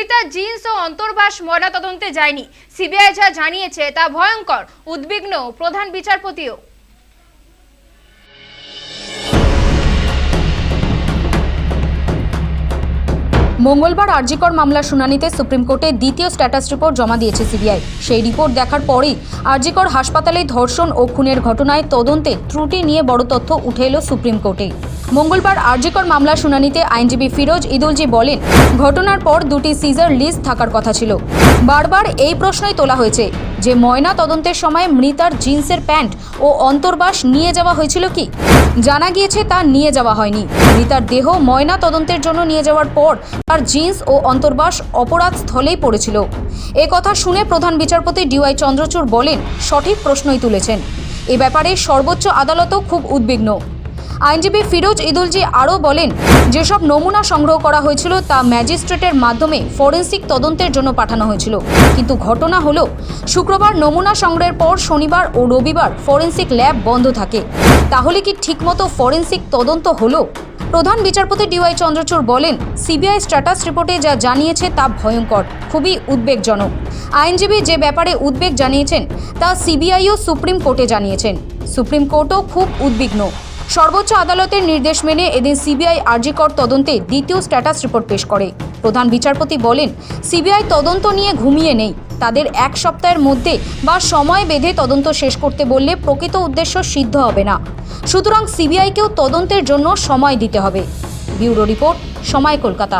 মৃতা jeans ও অন্তর্বাস ময়নাতদন্তে যায়নি। CBI যা জানিয়েছে তা ভয়ঙ্কর, উদ্বিগ্ন, প্রধান বিচারপতিও। মঙ্গলবার আরজিকর মামলার শুনানিতে সুপ্রিম কোর্টে দ্বিতীয় স্ট্যাটাস রিপোর্ট জমা দিয়েছে সিবিআই। সেই রিপোর্ট দেখার পরেই আরজিকর হাসপাতালে ধর্ষণ ও খুনের ঘটনায় তদন্তে ত্রুটি নিয়ে বড় তথ্য উঠে এলো সুপ্রিম কোর্টে। মঙ্গলবার আরজিকর মামলার শুনানিতে আইনজীবী ফিরোজ ইদুলজি বলেন, ঘটনার পর দুটি সিজার লিস্ট থাকার কথা ছিল। বারবার এই প্রশ্নই তোলা হয়েছে, যে ময়না তদন্তের সময় মৃতার জিন্সের প্যান্ট ও অন্তর্বাস নিয়ে যাওয়া হয়েছিল কি? জানা গিয়েছে তা নিয়ে যাওয়া হয়নি। মৃতার দেহ ময়না তদন্তের জন্য নিয়ে যাওয়ার পর তার জিন্স ও অন্তর্বাস অপরাধ স্থলেই পড়েছিল। এ কথা শুনে প্রধান বিচারপতি ডিওয়াই চন্দ্রচূড় বলেন, সঠিক প্রশ্নই তুলেছেন। এ ব্যাপারে সর্বোচ্চ আদালতও খুব উদ্বিগ্ন। আইনজীবী ফিরোজ ইদুলজি আরও বলেন, যেসব নমুনা সংগ্রহ করা হয়েছিল তা ম্যাজিস্ট্রেটের মাধ্যমে ফরেন্সিক তদন্তের জন্য পাঠানো হয়েছিল। কিন্তু ঘটনা হলো, শুক্রবার নমুনা সংগ্রহের পর শনিবার ও রবিবার ফরেন্সিক ল্যাব বন্ধ থাকে। তাহলে কি ঠিকমতো ফরেন্সিক তদন্ত হলো? প্রধান বিচারপতি ডিওয়াই চন্দ্রচূড় বলেন, সিবিআই স্ট্যাটাস রিপোর্টে যা জানিয়েছে তা ভয়ঙ্কর, খুবই উদ্বেগজনক। আইনজীবী যে ব্যাপারে উদ্বেগ জানিয়েছেন, তা সিবিআইও সুপ্রিম কোর্টে জানিয়েছেন। সুপ্রিম কোর্টও খুব উদ্বিগ্ন। সর্বোচ্চ আদালতের নির্দেশ মেনে এদিন সিবিআই আরজিকর তদন্তে দ্বিতীয় স্ট্যাটাস রিপোর্ট পেশ করে। প্রধান বিচারপতি বলেন, সিবিআই তদন্ত নিয়ে ঘুমিয়ে নেই। তাদের এক সপ্তাহের মধ্যে বা সময় বেঁধে তদন্ত শেষ করতে বললে প্রকৃত উদ্দেশ্য সিদ্ধ হবে না। সুতরাং সিবিআইকেও তদন্তের জন্য সময় দিতে হবে। ব্যুরো রিপোর্ট, সময় কলকাতা।